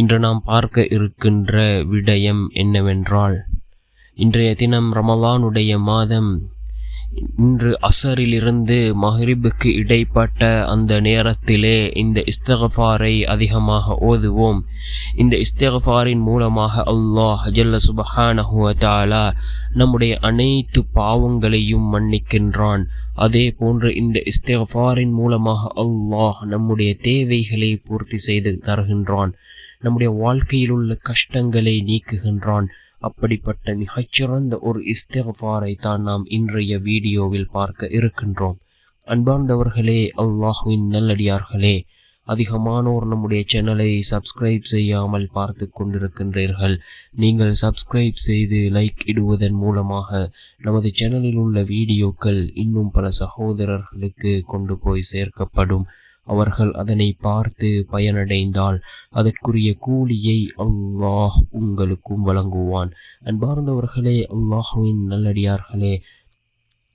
இன்று நாம் பார்க்க இருக்கின்ற விடயம் என்னவென்றால் இன்றைய தினம் ரமலானுடைய மாதம் இன்று அசரிலிருந்து மஹரிபுக்கு இடைப்பட்ட அந்த நேரத்திலே இந்த இஸ்தகஃபாரை அதிகமாக ஓதுவோம். இந்த இஸ்தகஃபாரின் மூலமாக அல்லாஹ் ஜல்ல சுபஹானஹுவதாலா நம்முடைய அனைத்து பாவங்களையும் மன்னிக்கின்றான். அதே போன்று இந்த இஸ்தகஃபாரின் மூலமாக அல்லாஹ் நம்முடைய தேவைகளை பூர்த்தி செய்து தருகின்றான். நம்முடைய வாழ்க்கையில் உள்ள கஷ்டங்களை நீக்குகின்றான். அப்படிப்பட்ட மிகச்சிறந்த ஒரு இஸ்திஃபாரை தான் நாம் இன்றைய வீடியோவில் பார்க்க இருக்கின்றோம். அன்பார்ந்தவர்களே அல்லாஹுவின் நல்லடியார்களே அதிகமானோர் நம்முடைய சேனலை சப்ஸ்கிரைப் செய்யாமல் பார்த்து கொண்டிருக்கின்றீர்கள். நீங்கள் சப்ஸ்கிரைப் செய்து லைக் இடுவதன் மூலமாக நமது சேனலில் உள்ள வீடியோக்கள் இன்னும் பல சகோதரர்களுக்கு கொண்டு போய் சேர்க்கப்படும். அவர்கள் அதனை பார்த்து பயனடைந்தால் அதற்குரிய கூலியை அல்லாஹ் உங்களுக்கும் வழங்குவான். அன்பார்ந்தவர்களே அல்லாஹுவின் நல்லடியார்களே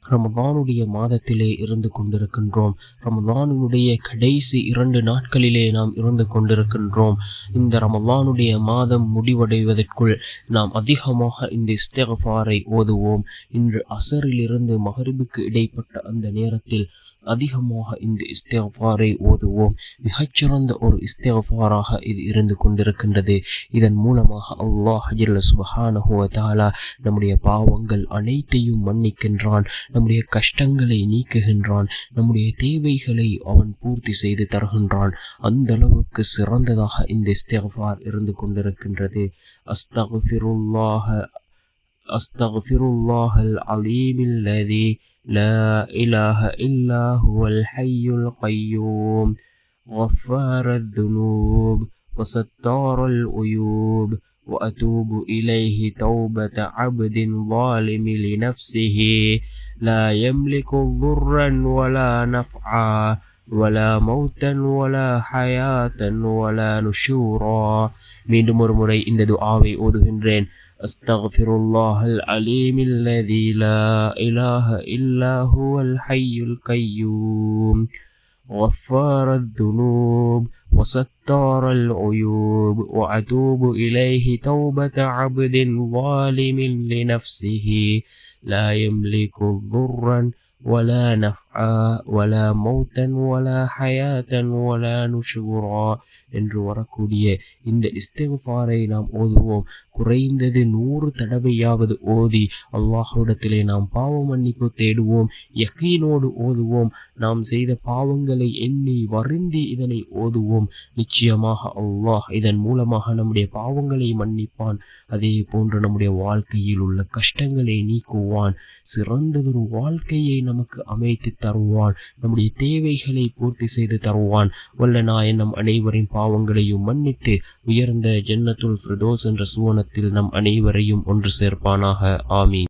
ரமதானுடைய மாதத்திலே இருந்து கொண்டிருக்கின்றோம். ரமதானுடைய கடைசி இரண்டு நாட்களிலே நாம் இருந்து கொண்டிருக்கின்றோம். இந்த ரமதானுடைய மாதம் முடிவடைவதற்குள் நாம் அதிகமாக இந்த இஸ்தகஃபாரை ஓதுவோம். இன்று அசரிலிருந்து மகரிபுக்கு இடைப்பட்ட அந்த நேரத்தில் அதிகமாக இந்த இஸ்தகஃபாரை ஓதுவோம். மிகச்சிறந்த ஒரு இஸ்தகஃபாராக இது இருந்து கொண்டிருக்கின்றது. இதன் மூலமாக அல்லாஹ் ஜல்ல சுபஹானஹுவ தாலா நம்முடைய பாவங்கள் அனைத்தையும் மன்னிக்கின்றான். நம்முடைய கஷ்டங்களை நீக்குகின்றான் நம்முடைய தேவைகளை அவன் பூர்த்தி செய்து தருகின்றான் அந்த அளவுக்கு சிறந்ததாக இந்த இஸ்தகஃபார் இருந்து கொண்டிருக்கின்றது அஸ்தகுஃபிருல்லாஹ அஸ்தகுஃபிருல்லாஹ் அல் அலீம் الذي لا إله إلا هو الحي القيوم غفار الذنوب وستار العيوب وأتوب إليه توبة عبد ظالم لنفسه. لا يملك ضرا ولا نفعا ولا موتا ولا حياة ولا نشورا. من مرمري إن دعاوي أوذهن أستغفر الله العليم الذي لا إله إلا هو الحي القيوم. غفار الذنوب. وستار العيوب وأتوب إليه توبة عبد ظالم لنفسه. لا يملك ضرا ولا نفعا. வல மௌத்தன் வல ஹயாத்தன் வல நுஷுரா என்று வரக்கூடிய இந்த இஸ்தெகுஃபாரை நாம் ஓதுவோம். குறைந்தது நூறு தடவையாவது ஓதி அல்லாஹுடத்திலே நாம் பாவ மன்னிப்பு தேடுவோம். யக்கீனோடு ஓதுவோம். நாம் செய்த பாவங்களை எண்ணி வருந்தி இதனை ஓதுவோம். நிச்சயமாக அல்லாஹ் இதன் மூலமாக நம்முடைய பாவங்களை மன்னிப்பான். அதே போன்று நம்முடைய வாழ்க்கையில் உள்ள கஷ்டங்களை நீக்குவான். சிறந்ததொரு வாழ்க்கையை நமக்கு அமைத்து தருவான். நம்முடைய தேவைகளை பூர்த்தி செய்து தருவான். வல்ல நாயன் நம் அனைவரின் பாவங்களையும் மன்னித்து உயர்ந்த ஜன்னத்துல் ஃபிரதோஸ் என்ற சுவனத்தில் நம் அனைவரையும் ஒன்று சேர்ப்பானாக. ஆமீன்.